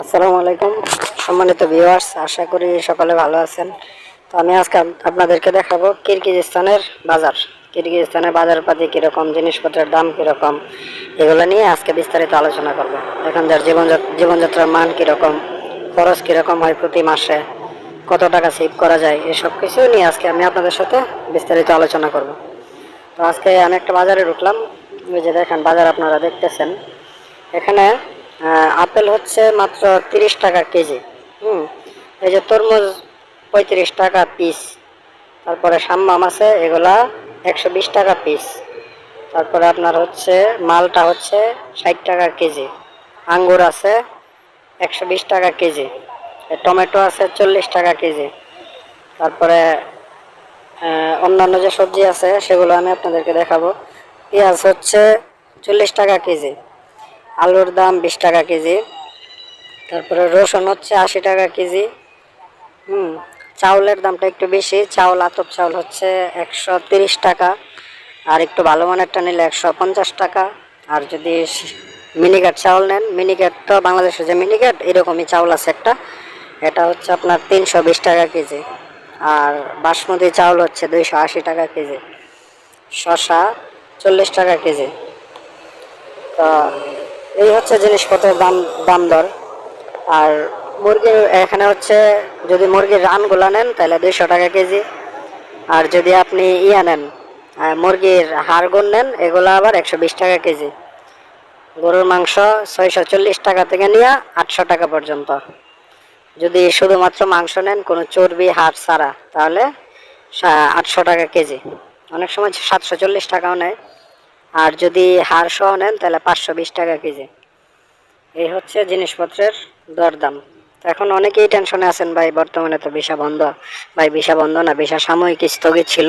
আসসালামু আলাইকুম। সম্মানিত ভিউয়ার্স আশা করি সকলে ভালো আছেন। তো আমি আজকে আপ- আপনাদেরকে দেখাবো কিরগিজস্তানের বাজার। কিরগিজস্তানের বাজার পাতি কীরকম, জিনিসপত্রের দাম কীরকম, এগুলো নিয়ে আজকে বিস্তারিত আলোচনা করব। এখানকার জীবন জীবনযাত্রার মান কীরকম, খরচ কীরকম হয় প্রতি মাসে, কত টাকা সেভ করা যায়, এসব কিছু নিয়ে আজকে আমি আপনাদের সাথে বিস্তারিত আলোচনা করব। তো আজকে আমি একটা বাজারে ঢুকলাম। ওই যে দেখেন, বাজার আপনারা দেখতেছেন। এখানে আপেল হচ্ছে মাত্র তিরিশ টাকা কেজি, হুম? এই যে তরমুজ পঁয়ত্রিশ টাকা পিস তারপরে সাম্মাম আছে, এগুলা একশো বিশ টাকা পিস তারপরে আপনার হচ্ছে মালটা হচ্ছে ষাট টাকা কেজি, আঙ্গুর আছে একশো বিশ টাকা কেজি টমেটো আছে চল্লিশ টাকা কেজি, তারপরে অন্যান্য যে সবজি আছে, সেগুলো আমি আপনাদেরকে দেখাবো। পেঁয়াজ হচ্ছে চল্লিশ টাকা কেজি আলুর দাম বিশ টাকা কেজি। তারপরে রসুন হচ্ছে আশি টাকা কেজি। হুম, চাউলের দামটা একটু বেশি। চাউল, আতপ চাউল হচ্ছে একশো তিরিশ টাকা। আর একটু ভালো মানেরটা নিলে একশো পঞ্চাশ টাকা। আর যদি মিনিকেট চাউল নেন মিনিকেট তো বাংলাদেশের যে মিনিকেট এরকমই চাউল আছে একটা। এটা হচ্ছে আপনার তিনশো বিশ টাকা কেজি। আর বাসমতি চাউল হচ্ছে দুইশো আশি টাকা কেজি। শশা চল্লিশ টাকা কেজি। তো এই হচ্ছে জিনিসপত্রের দাম দাম দর আর মুরগির, এখানে হচ্ছে যদি মুরগির রানগুলো নেন, তাহলে দুইশো টাকা কেজি। আর যদি আপনি ইয়া নেন মুরগির হাড়গুন নেন, এগুলো আবার একশো বিশ টাকা কেজি। গরুর মাংস ছয়শো চল্লিশ টাকা থেকে নিয়ে আটশো টাকা পর্যন্ত। যদি শুধুমাত্র মাংস নেন, কোনো চর্বি, হাড় ছাড়া, তাহলে আটশো টাকা কেজি। অনেক সময় সাতশো চল্লিশ টাকাও নেয়। আর যদি হার সহ নেন, তাহলে পাঁচশো বিশ টাকা কেজি। এই হচ্ছে জিনিসপত্রের দরদাম। এখন অনেকেই টেনশনে আছেন, ভাই, বর্তমানে তো ভিসা বন্ধ। ভাই, ভিসা বন্ধ না, ভিসা সাময়িক স্থগিত ছিল।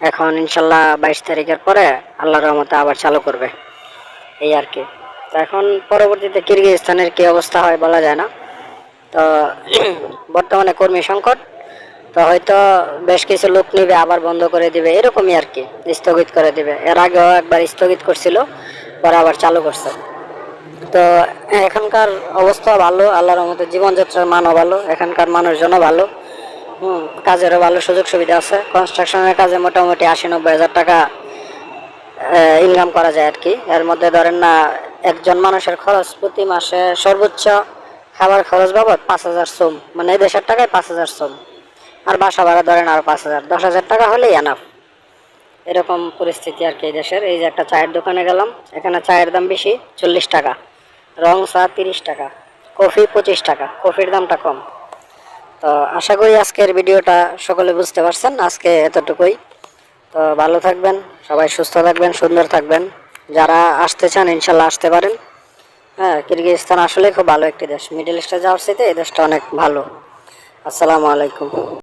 এখন ইনশাল্লাহ বাইশ তারিখের পরে আল্লাহর রহমতে আবার চালু করবে। এই আর কি। তো এখন পরবর্তীতে কিরগিজস্তানের কি অবস্থা হয় বলা যায় না। তো বর্তমানে কর্মী সংকট। তো হয়তো বেশ কিছু লোক নিবে, আবার বন্ধ করে দিবে, এরকমই আর কি, স্থগিত করে দিবে। এর আগেও একবার স্থগিত করছিল, পরে আবার চালু করছে। তো এখানকার অবস্থা ভালো, আল্লাহর রহমতে জীবনযাত্রার মানও ভালো, এখানকার মানুষজনও ভালো। হুম, কাজেরও ভালো সুযোগ সুবিধা আছে। কনস্ট্রাকশনের কাজে মোটামুটি আশি নব্বই হাজার টাকা ইনকাম করা যায় আর কি। এর মধ্যে ধরেন না, একজন মানুষের খরচ প্রতি মাসে সর্বোচ্চ খাবার খরচ বাবদ পাঁচ হাজার সোম। মানে এই দেশের টাকায় পাঁচ হাজার সোম। আর বাসা ভাড়া ধরেন আর পাঁচ হাজার। দশ হাজার টাকা হলেই এনাফ এরকম পরিস্থিতি আর কি এই দেশের। এই যে একটা চায়ের দোকানে গেলাম, এখানে চায়ের দাম বেশি, চল্লিশ টাকা। রং চা তিরিশ টাকা, কফি পঁচিশ টাকা, কফির দামটা কম। তো আশা করি আজকের ভিডিওটা সকলে বুঝতে পারছেন, আজকে এতটুকুই। তো ভালো থাকবেন, সবাই সুস্থ থাকবেন, সুন্দর থাকবেন। যারা আসতে চান, ইনশাল্লাহ আসতে পারেন। হ্যাঁ কিরগিজস্তান আসলে খুব ভালো একটি দেশ। মিডল ইস্টে যাওয়ার চাইতে এই দেশটা অনেক ভালো। আসসালামু আলাইকুম।